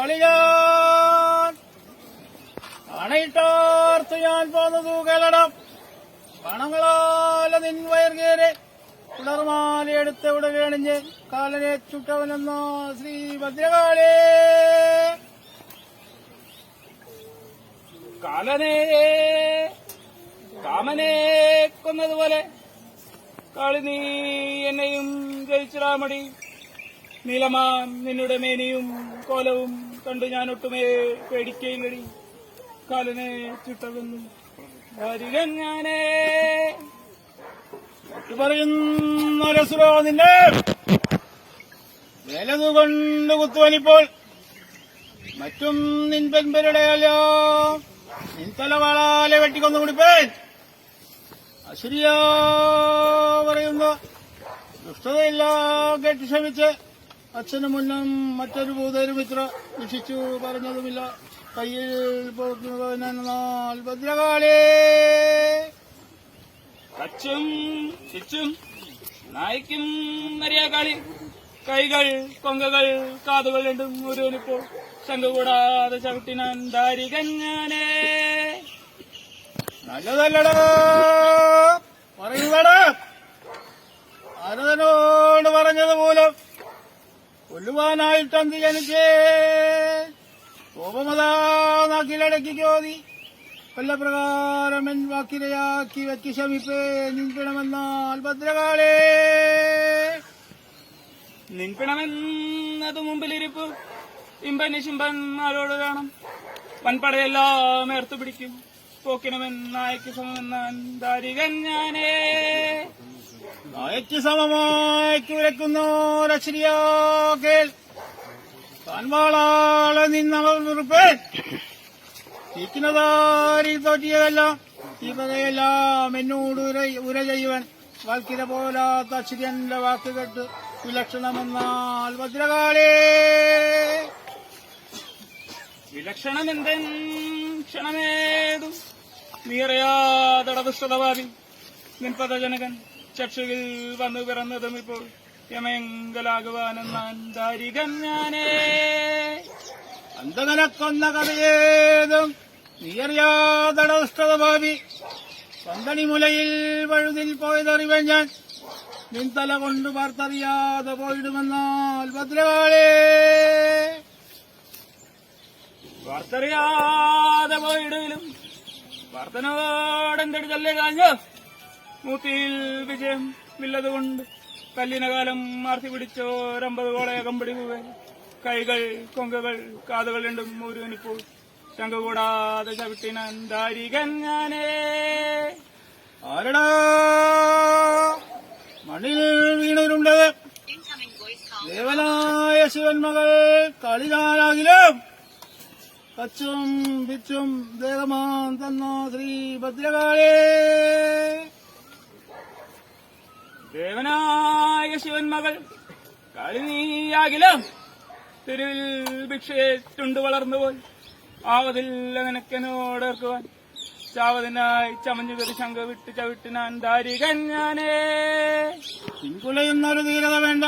കാളിയാൻ. അണയിട്ടാർത്ത് ഞാൻ പോന്നതു കലടം പണങ്ങളാല നിൻ വയർകേറെ കുളർമാലയെടുത്ത് ഉടനെ അണിഞ്ഞ് കാലനെ ചുട്ടവനെന്ന ശ്രീ ഭദ്രകാളേ. കാലനേ കാമനെ കൊന്നതുപോലെ കാളി നീ എന്നെയും ജയിച്ചിടാമടി. നീലമാൻ നിന്നുടെ മേനിയും കോലവും കണ്ടു ഞാൻ ഒട്ടുമേ പേടിക്കയില്ലടി. കാലനെ ചുട്ടവെന്നും ഹരികൻ ഞാനേ. ഇത് പറയുന്ന നിന്നെ. വേലതുകൊണ്ട് കുത്തുവനിപ്പോൾ മറ്റും നിൻ പെൺപരുടെയല്ലോ നിൻ തലവാളാലെ വെട്ടിക്കൊന്നു കുടിപ്പേൻ അശരിയാ പറയുന്നു ദുഷ്ടതയില്ല കേട്ട് ക്ഷമിച്ച് അച്ഛന് മുന്നം മറ്റൊരു ഭൂതരും ഇത്ര രക്ഷിച്ചു പറഞ്ഞതുമില്ല. കയ്യിൽ പോക്കുന്നതിനാൽ ഭദ്രകാളേ. കച്ചും ചിച്ചും നായ്ക്കും മരിയാകാളി കൈകൾ കൊങ്കകൾ കാതുകൾ രണ്ടും ഒരുവനിപ്പോൾ ശങ്ക കൂടാതെ ചവിട്ടിനാൻ ദാരികൻ ഞാനേ. നല്ലതല്ലടാ. കൊല്ലുവാനായിട്ട് അന്തി ജനിച്ചേ. കോപമതാ നാക്കിലടക്കി ചോദി. കൊല്ലപ്രകാരം എൻ വാക്കിരയാക്കി വെച്ച് ശമിപ്പേ. നിൻപിണമെന്നാൽ ഭദ്രകാളേ. നിൻപിണമെന്നത് മുമ്പിലിരിപ്പ്. ഇമ്പന് ആരോട് വേണം വൻപടയെല്ലാം ഏർത്തു പിടിക്കും പോക്കിനവൻ നായക്ക് സമമെന്നാൻ ദാരികൻ ഞാനേ. സമമായി കുരക്കുന്നോരശ്രിയാക്കേൽ താൻവാളാളെ നിന്നവൾ വെറുപ്പേൻ തീക്കുന്നതാരി തോറ്റിയതെല്ലാം ഈ പകയെല്ലാം എന്നോട് ഉര ചെയ്യുവൻ. വാൽക്കിര പോലാത്ത അശ്രിയന്റെ വാക്ക് കേട്ട് വിലക്ഷണമെന്നാൽ ഭദ്രകാലേ വിലക്ഷണമെന്തൻ ക്ഷണമേതും? നീറിയാതടദുഷ്ടതവാദി നിൻപദജനകൻ ചക്ഷുകിൽ വന്നു പിറന്നതും ഇപ്പോൾ യമയങ്കലാകുവാനെന്നാൻ ദാരികൻ ഞാനേ. അന്തകനെ കൊന്ന കഥയേതും നീയറിയാതടഷ്ടത ഭാവി. പന്തണി മുലയിൽ വഴുതിൽ പോയതറിവൻ ഞാൻ. നിൻതല കൊണ്ട് പാർത്തറിയാതെ പോയിടുമെന്നാൽ ഭദ്രകാളേ. വാർത്തറിയാതെ പോയിടും വാർത്തനോടെന്തടി തല്ലേ കാഞ്ഞോ? മൂത്തിയിൽ വിജയം വില്ലതുകൊണ്ട് കല്ലിന കാലം മാർത്തി പിടിച്ചോരമ്പത് കോളയകം പിടിക്കുക കൈകൾ കൊങ്കകൾ കാതുകൾ രണ്ടും ഒരുവനിപ്പോൾ ശങ്ക കൂടാതെ ചവിട്ടിനാൻ ഞാനേ. ആരടാ? മണ്ണിൽ വീണവരുണ്ടത് ദേവനായ ശിവൻ മകൾ കളികാലാകിലും കച്ചും പിച്ചും ദേഹമാൻ തന്ന ശ്രീ ഭദ്രകാളേ. ദേവനായ ശിവൻ മകൾ കളിനീയാകിലും തെരുവിൽ ഭിക്ഷയേറ്റുണ്ട് വളർന്നുപോയി. ആവതില്ല നിനക്കെന്നോടേർക്കുവാൻ ചാവതിനായി ചമഞ്ഞു കയറി ശങ്ക വിട്ട് ചവിട്ടിനാൻ ദാരികൻ ഞാനേ. പിൻകുലയുന്നൊരു ധീരത വേണ്ട.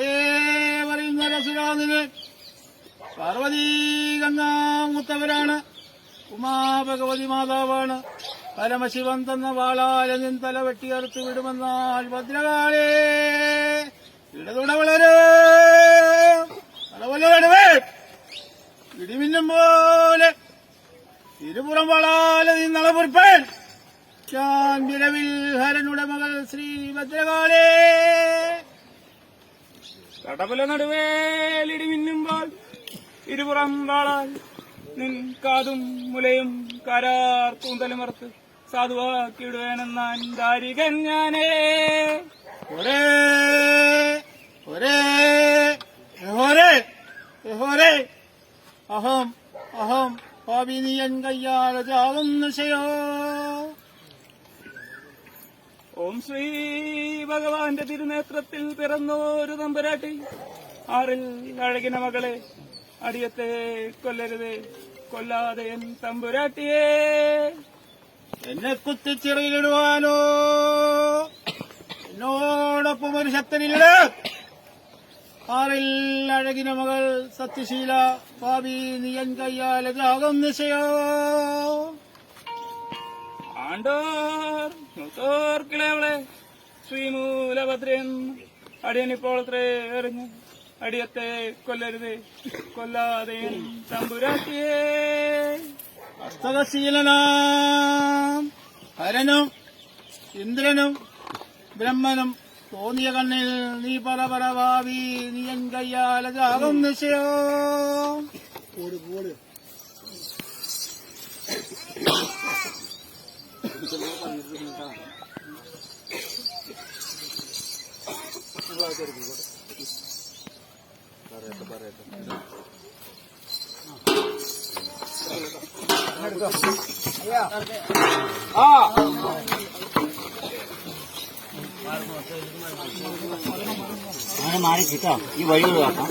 ഏ പറയുന്ന രസുരാതിന് പാർവതി ഉമാഭഗവതി മാതാവാണ്. പരമശിവൻ തന്ന നിൻ തല വെട്ടിയർത്ത് വിടുമെന്നാൽ ഭദ്രകാലേ ഇടതുട വളരേ. ഇടിമിന്നും പോലെ ഇരുപുറം വളാല നിന്നളപുറപ്പേൻ ഞാൻ വിരവിൽ ഹരനുടെ മകൾ ശ്രീ ഭദ്രകാലേ കടപുല നടുവേലിടി മിന്നുമ്പോൾ ഇരുപുറം വാളാൽ നിൻ കാതും മുലയും കരാർ തൂന്തലുമർത്ത് സാധുവാക്കിയിടുവേനെന്നാൻ ദാരികൻ ഞാനേ ഒരേ ഒരേ അഹം അഹം പാപിനിയൻ കയ്യാല നിശയോ. ഓം ശ്രീ ഭഗവാന്റെ തിരുനേത്രത്തിൽ പിറന്നോരു തമ്പുരാട്ടി ആറിൽ അഴകിന മകളെ അടിയത്തെ കൊല്ലരുതേ. കൊല്ലാതെ എൻ തമ്പുരാട്ടിയേ. എന്നെ കുത്തിച്ചിറയിലിടുവാനോ? എന്നോടൊപ്പം ഒരു ശക്തനില്ല ആറിൽ അഴകിന മകൾ സത്യശീല ഭാവി നിയൻ കയ്യാലെ ത്യാഗം നിശയോ ശ്രീമൂലഭദ്രൻ അടിയനിപ്പോൾ അത്രേ എറിഞ്ഞു അടിയത്തെ കൊല്ലരുത്. കൊല്ലാതെ തമ്പുരാട്ടിയേ. അസ്തകശീലനാം ഹരനും ഇന്ദ്രനും ബ്രഹ്മനും തോന്നിയ കണ്ണിൽ നീ പറ പറ ഭാവി നീയൻ കയ്യാലെ ത്യാഗം നിശയോ മാറി കിട്ടോ ഈ വഴി ഒഴിവാക്കാം